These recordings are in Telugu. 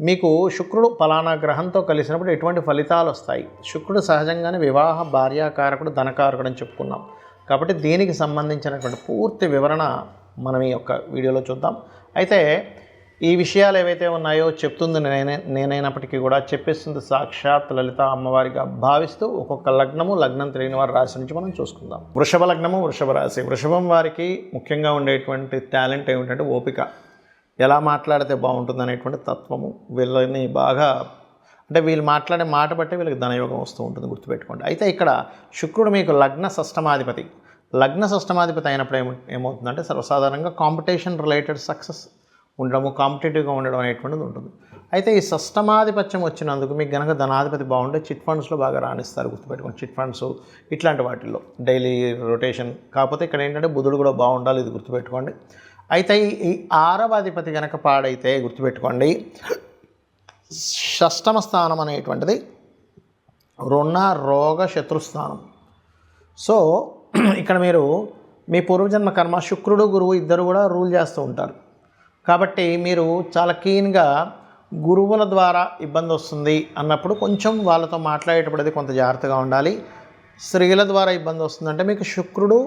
మీకు శుక్రుడు ఫలానా గ్రహంతో కలిసినప్పుడు ఎటువంటి ఫలితాలు వస్తాయి? శుక్రుడు సహజంగానే వివాహ భార్యాకారకుడు ధనకారకుడు అని చెప్పుకున్నాం. కాబట్టి దీనికి సంబంధించినటువంటి పూర్తి వివరణ మనం ఈ యొక్క వీడియోలో చూద్దాం. అయితే ఈ విషయాలు ఏవైతే ఉన్నాయో చెప్తుంది నేనే నేనైనప్పటికీ కూడా చెప్పేస్తుంది సాక్షాత్ లలిత అమ్మవారిగా భావిస్తూ ఒక్కొక్క లగ్నము లగ్నం తెలియని వారి రాశి నుంచి మనం చూసుకుందాం. వృషభ లగ్నము వృషభ రాశి. వృషభం వారికి ముఖ్యంగా ఉండేటువంటి టాలెంట్ ఏమిటంటే ఓపిక. ఎలా మాట్లాడితే బాగుంటుంది అనేటువంటి తత్వము వీళ్ళని బాగా అంటే వీళ్ళు మాట్లాడే మాట బట్టి వీళ్ళకి ధనయోగం వస్తూ ఉంటుంది గుర్తుపెట్టుకోండి. అయితే ఇక్కడ శుక్రుడు మీకు లగ్న సష్టమాధిపతి లగ్న సష్టమాధిపతి అయినప్పుడు ఏమ ఏమవుతుందంటే సర్వసాధారణంగా కాంపిటీషన్ రిలేటెడ్ సక్సెస్ ఉండడము కాంపిటేటివ్గా ఉండడం అనేటువంటిది ఉంటుంది. అయితే ఈ సష్టమాధిపత్యం వచ్చినందుకు మీకు గనక ధనాధిపతి బాగుంటే చిట్ ఫండ్స్లో బాగా రాణిస్తారు గుర్తుపెట్టుకోండి. చిట్ ఫండ్స్ ఇట్లాంటి వాటిల్లో డైలీ రొటేషన్. కాకపోతే ఇక్కడ ఏంటంటే బుధుడు కూడా బాగుండాలి ఇది గుర్తుపెట్టుకోండి. అయితే ఈ- ఈ ఆరవ అధిపతి కనుక పాడైతే గుర్తుపెట్టుకోండి. షష్టమ స్థానం అనేటువంటిది రుణ రోగ శత్రుస్థానం సో ఇక్కడ మీరు మీ పూర్వజన్మ కర్మ శుక్రుడు గురువు ఇద్దరు కూడా రూల్ చేస్తూ ఉంటారు. కాబట్టి మీరు చాలా కీన్గా గురువుల ద్వారా ఇబ్బంది వస్తుంది అన్నప్పుడు కొంచెం వాళ్ళతో మాట్లాడేటప్పుడు అది కొంత జాగ్రత్తగా ఉండాలి. స్త్రీల ద్వారా ఇబ్బంది వస్తుందంటే మీకు శుక్రుడు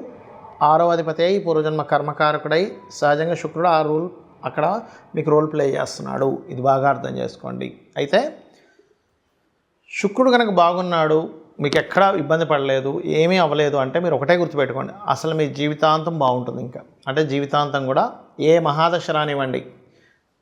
ఆరో అధిపతి అయి పూర్వజన్మ కర్మకారకుడై సహజంగా శుక్రుడు ఆ రూల్ అక్కడ మీకు రోల్ ప్లే చేస్తున్నాడు. ఇది బాగా అర్థం చేసుకోండి. అయితే శుక్రుడు కనుక బాగున్నాడు మీకు ఎక్కడా ఇబ్బంది పడలేదు ఏమీ అవ్వలేదు అంటే మీరు ఒకటే గుర్తుపెట్టుకోండి. అసలు మీ జీవితాంతం బాగుంటుంది ఇంకా. అంటే జీవితాంతం కూడా ఏ మహాదశ రానివ్వండి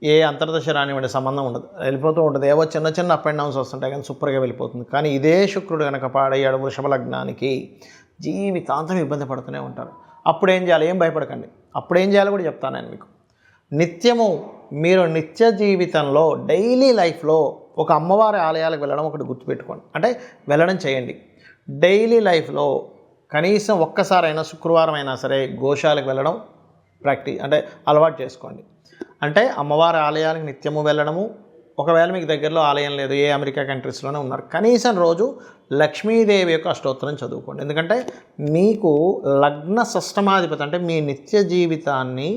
ఏ అంతర్దశ రానివ్వండి సంబంధం ఉండదు. వెళ్ళిపోతూ ఉంటుంది. ఏవో చిన్న చిన్న అప్ అండ్ డౌన్స్ వస్తుంటాయి కానీ సూపర్గా వెళ్ళిపోతుంది. కానీ ఇదే శుక్రుడు కనుక పాడయ్యాడు వృషభ లగ్నానికి జీవితాంతం ఇబ్బంది పడుతూనే ఉంటారు. అప్పుడు ఏం చేయాలి? ఏం భయపడకండి. అప్పుడు ఏం చేయాలో కూడా చెప్తాను నేను మీకు. నిత్యము మీరు నిత్య జీవితంలో డైలీ లైఫ్లో ఒక అమ్మవారి ఆలయాలకు వెళ్ళడం ఒకటి గుర్తుపెట్టుకోండి. అంటే వెళ్ళడం చేయండి. డైలీ లైఫ్లో కనీసం ఒక్కసారైనా శుక్రవారం అయినా సరే గోశాలకు వెళ్ళడం ప్రాక్టీస్ అంటే అలవాటు చేసుకోండి. అంటే అమ్మవారి ఆలయానికి నిత్యము వెళ్ళడము ఒకవేళ మీకు దగ్గరలో ఆలయం లేదు ఏ అమెరికా కంట్రీస్లోనే ఉన్నారు కనీసం రోజు లక్ష్మీదేవి యొక్క అష్టోత్తరం చదువుకోండి. ఎందుకంటే మీకు లగ్న సష్టమాధిపతి అంటే మీ నిత్య జీవితాన్ని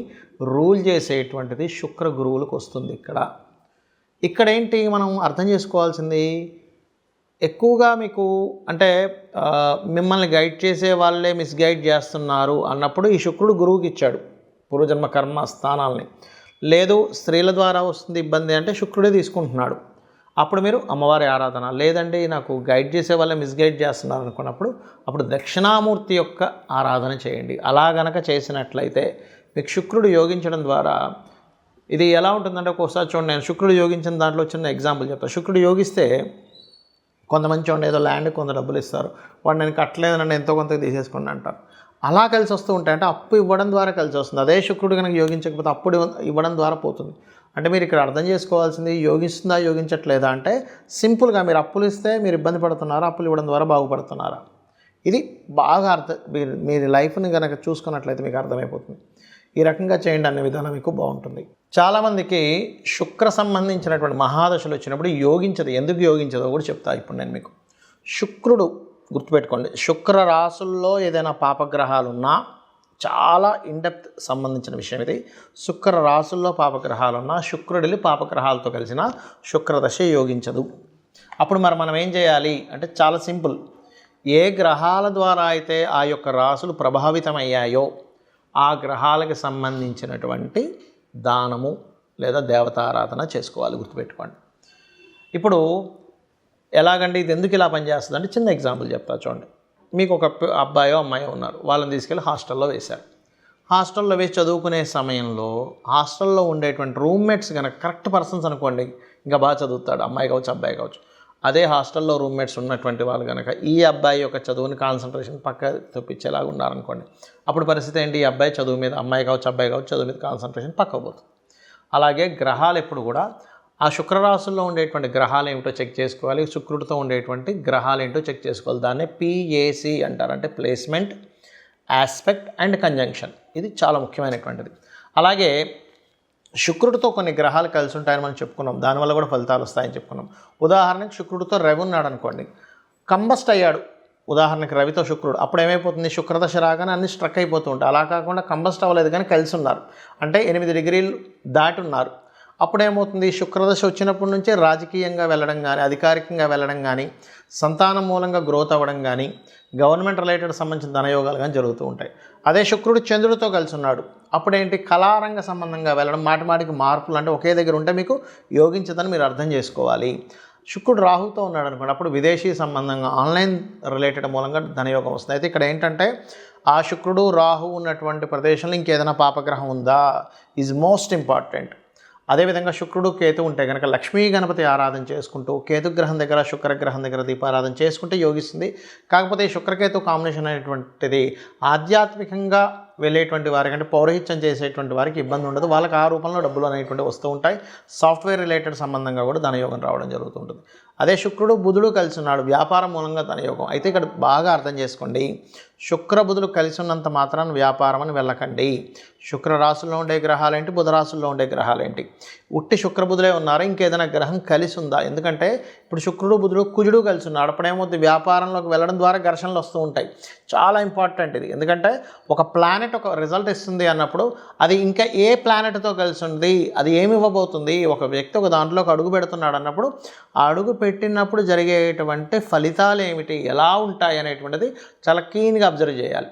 రూల్ చేసేటువంటిది శుక్ర గురువులకు వస్తుంది ఇక్కడ. ఇక్కడ ఏంటి మనం అర్థం చేసుకోవాల్సింది? ఎక్కువగా మీకు అంటే మిమ్మల్ని గైడ్ చేసే వాళ్ళే మిస్గైడ్ చేస్తున్నారు అన్నప్పుడు ఈ శుక్రుడు గురువుకి ఇచ్చాడు. పూర్వజన్మ కర్మ స్థానాల్ని. లేదు స్త్రీల ద్వారా వస్తుంది ఇబ్బంది అంటే శుక్రుడే తీసుకుంటున్నాడు. అప్పుడు మీరు అమ్మవారి ఆరాధన. లేదండి నాకు గైడ్ చేసే వాళ్ళే మిస్గైడ్ చేస్తున్నారు అనుకున్నప్పుడు అప్పుడు దక్షిణామూర్తి యొక్క ఆరాధన చేయండి. అలా గనక చేసినట్లయితే మీకు శుక్రుడు యోగించడం ద్వారా ఇది ఎలా ఉంటుందంటే ఒక్కోసారి చూడండి నేను శుక్రుడు యోగించిన దాంట్లో చిన్న ఎగ్జాంపుల్ చెప్తాను శుక్రుడు యోగిస్తే కొంతమంది చూడండి ఏదో ల్యాండ్ కొంత డబ్బులు ఇస్తారు. వాడు నేను కట్టలేదని నన్ను ఎంతో కొంత తీసేసుకోండి అంటారు. అలా కలిసి వస్తూ ఉంటాయి. అంటే అప్పు ఇవ్వడం ద్వారా కలిసి వస్తుంది. అదే శుక్రుడు కనుక యోగించకపోతే అప్పుడు ఇవ్వడం ద్వారా పోతుంది. అంటే మీరు ఇక్కడ అర్థం చేసుకోవాల్సింది యోగిస్తుందా యోగించట్లేదా అంటే సింపుల్గా మీరు అప్పులు ఇస్తే మీరు ఇబ్బంది పడుతున్నారా అప్పులు ఇవ్వడం ద్వారా బాగుపడుతున్నారా? ఇది బాగా అర్థం మీరు మీరు లైఫ్ని కనుక చూసుకున్నట్లయితే మీకు అర్థమైపోతుంది. ఈ రకంగా చేయండి అనే విధానం మీకు బాగుంటుంది. చాలామందికి శుక్ర సంబంధించినటువంటి మహాదశలు వచ్చినప్పుడు యోగించదు. ఎందుకు యోగించదో కూడా చెప్తా ఇప్పుడు నేను మీకు. శుక్రుడు గుర్తుపెట్టుకోండి. శుక్ర రాసుల్లో ఏదైనా పాపగ్రహాలు ఉన్నా చాలా ఇండెప్త్ సంబంధించిన విషయం ఇది. శుక్ర రాసుల్లో పాపగ్రహాలు ఉన్నా శుక్రుడిని పాపగ్రహాలతో కలిసిన శుక్రదశ యోగించదు. అప్పుడు మరి మనం ఏం చేయాలి? అంటే చాలా సింపుల్. ఏ గ్రహాల ద్వారా అయితే ఆ యొక్క రాసులు ప్రభావితమయ్యాయో ఆ గ్రహాలకు సంబంధించినటువంటి దానము లేదా దేవతారాధన చేసుకోవాలి. గుర్తుపెట్టుకోండి. ఇప్పుడు ఎలాగంటే ఇది ఎందుకు ఇలా పనిచేస్తుంది అంటే చిన్న ఎగ్జాంపుల్ చెప్తా చూడండి. మీకు ఒక అబ్బాయో అమ్మాయో ఉన్నారు. వాళ్ళని తీసుకెళ్ళి హాస్టల్లో వేశారు. హాస్టల్లో వేసి చదువుకునే సమయంలో హాస్టల్లో ఉండేటువంటి రూమ్మేట్స్ కనుక కరెక్ట్ పర్సన్స్ అనుకోండి ఇంకా బాగా చదువుతాడు. అమ్మాయి కావచ్చు అబ్బాయి కావచ్చు. అదే హాస్టల్లో రూమ్మేట్స్ ఉన్నటువంటి వాళ్ళు కనుక ఈ అబ్బాయి యొక్క చదువుని కాన్సన్ట్రేషన్ పక్క తెప్పించేలాగా ఉన్నారనుకోండి అప్పుడు పరిస్థితి ఏంటి? ఈ అబ్బాయి చదువు మీద అమ్మాయి కావచ్చు అబ్బాయి కావచ్చు చదువు మీద కాన్సన్ట్రేషన్ పక్కకు పోతుంది. అలాగే గ్రహాలు ఎప్పుడు కూడా ఆ శుక్రరాశుల్లో ఉండేటువంటి గ్రహాలు ఏమిటో చెక్ చేసుకోవాలి శుక్రుడితో ఉండేటువంటి గ్రహాలు ఏంటో చెక్ చేసుకోవాలి. దాన్నే పిఏసి అంటారు. అంటే ప్లేస్మెంట్ ఆస్పెక్ట్ అండ్ కంజంక్షన్. ఇది చాలా ముఖ్యమైనటువంటిది. అలాగే శుక్రుడితో కొన్ని గ్రహాలు కలిసి ఉంటాయని మనం చెప్పుకున్నాం. దానివల్ల కూడా ఫలితాలు వస్తాయని చెప్పుకున్నాం. ఉదాహరణకి శుక్రుడితో రవి ఉన్నాడు అనుకోండి. కంబస్ట్ అయ్యాడు. ఉదాహరణకు రవితో శుక్రుడు. అప్పుడు ఏమైపోతుంది? శుక్రదశ రాగానే అన్ని స్ట్రక్ అయిపోతూ ఉంటాయి. అలా కాకుండా కంబస్ట్ అవ్వలేదు కానీ కలిసి ఉన్నారు. అంటే ఎనిమిది డిగ్రీలు దాటి ఉన్నారు. అప్పుడేమవుతుంది? శుక్రదశ వచ్చినప్పటి నుంచే రాజకీయంగా వెళ్ళడం కానీ అధికారికంగా వెళ్ళడం కానీ సంతానం మూలంగా గ్రోత్ అవ్వడం కానీ గవర్నమెంట్ రిలేటెడ్ సంబంధించిన ధనయోగాలు కానీ జరుగుతూ ఉంటాయి. అదే శుక్రుడు చంద్రుడితో కలిసి ఉన్నాడు. అప్పుడేంటి? కళారంగ సంబంధంగా వెళ్ళడం మాటిమాటికి మార్పులు అంటే ఒకే దగ్గర ఉంటే మీకు యోగించదని మీరు అర్థం చేసుకోవాలి. శుక్రుడు రాహుతో ఉన్నాడు అనుకోండి అప్పుడు విదేశీ సంబంధంగా ఆన్లైన్ రిలేటెడ్ మూలంగా ధనయోగం వస్తుంది. అయితే ఇక్కడ ఏంటంటే ఆ శుక్రుడు రాహు ఉన్నటువంటి ప్రదేశంలో ఇంకేదైనా పాపగ్రహం ఉందా? ఈజ్ మోస్ట్ ఇంపార్టెంట్ అదేవిధంగా శుక్రుడు కేతు ఉంటే కనుక లక్ష్మీ గణపతి ఆరాధన చేసుకుంటూ కేతుగ్రహం దగ్గర శుక్రగ్రహం దగ్గర దీపారాధన చేసుకుంటే యోగిస్తుంది. కాకపోతే శుక్రకేతు కాంబినేషన్ అనేటువంటిది ఆధ్యాత్మికంగా వెళ్ళేటువంటి వారికి అంటే పౌరహిత్యం చేసేటువంటి వారికి ఇబ్బంది ఉండదు. వాళ్ళకి ఆ రూపంలో డబ్బులు అనేటువంటి వస్తూ ఉంటాయి. సాఫ్ట్వేర్ రిలేటెడ్ సంబంధంగా కూడా ధనయోగం రావడం జరుగుతుంటుంది అదే శుక్రుడు బుధుడు కలిసి ఉన్నాడు వ్యాపారం మూలంగా తన యోగం. అయితే ఇక్కడ బాగా అర్థం చేసుకోండి. శుక్ర బుధుడు కలిసి ఉన్నంత మాత్రాన్ని వ్యాపారం అని వెళ్ళకండి. శుక్ర రాశుల్లో ఉండే గ్రహాలేంటి? బుధ రాశుల్లో ఉండే గ్రహాలేంటి? ఉట్టి శుక్ర బుధులే ఉన్నారు? ఇంకేదైనా గ్రహం కలిసి ఉందా ఎందుకంటే ఇప్పుడు శుక్రుడు బుధుడు కుజుడు కలిసి ఉన్నాడు అప్పుడేమవుతుంది వ్యాపారంలోకి వెళ్ళడం ద్వారా ఘర్షణలు వస్తూ ఉంటాయి. చాలా ఇంపార్టెంట్ ఇది. ఎందుకంటే ఒక ప్లానెట్ ఒక రిజల్ట్ ఇస్తుంది అన్నప్పుడు అది ఇంకా ఏ ప్లానెట్తో కలిసి ఉంది అది ఏమి ఇవ్వబోతుంది? ఒక వ్యక్తి ఒక దాంట్లోకి అడుగు పెడుతున్నాడు అన్నప్పుడు ఆ అడుగు పెట్టినప్పుడు జరిగేటువంటి ఫలితాలు ఏమిటి? ఎలా ఉంటాయి అనేటువంటిది చాలా క్లీన్గా అబ్జర్వ్ చేయాలి.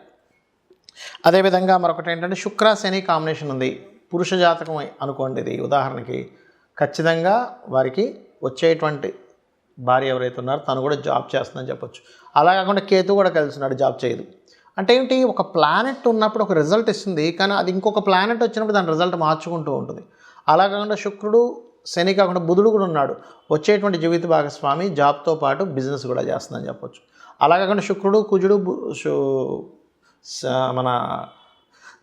అదేవిధంగా మరొకటి ఏంటంటే శుక్ర శని కాంబినేషన్ ఉంది. పురుష జాతకం అనుకోండి ఇది. ఉదాహరణకి ఖచ్చితంగా వారికి వచ్చేటువంటి భార్య ఎవరైతే ఉన్నారో తను కూడా జాబ్ చేస్తుందని చెప్పొచ్చు. అలా కాకుండా కేతు కూడా కలిసినాడు జాబ్ చేయదు. అంటే ఏంటి? ఒక ప్లానెట్ ఉన్నప్పుడు ఒక రిజల్ట్ ఇస్తుంది. కానీ అది ఇంకొక ప్లానెట్ వచ్చినప్పుడు దాని రిజల్ట్ మార్చుకుంటూ ఉంటుంది. అలా కాకుండా శుక్రుడు శని కాకుండా బుధుడు కూడా ఉన్నాడు. వచ్చేటువంటి జీవిత భాగస్వామి జాబ్తో పాటు బిజినెస్ కూడా చేస్తుందని చెప్పొచ్చు. అలా కాకుండా శుక్రుడు కుజుడు బు- మన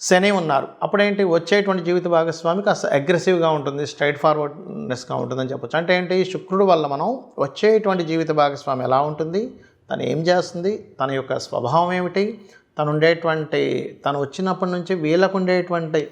శని ఉన్నారు. అప్పుడేంటి? వచ్చేటువంటి జీవిత భాగస్వామి కాస్త అగ్రెసివ్గా ఉంటుంది స్ట్రైట్ ఫార్వర్డ్నెస్గా ఉంటుందని చెప్పొచ్చు. అంటే ఏంటి? శుక్రుడు వల్ల మనం వచ్చేటువంటి జీవిత భాగస్వామి ఎలా ఉంటుంది? తను ఏం చేస్తుంది? తన యొక్క స్వభావం ఏమిటి? తను ఉండేటువంటి తను వచ్చినప్పటి నుంచి వీళ్ళకు ఉండేటువంటి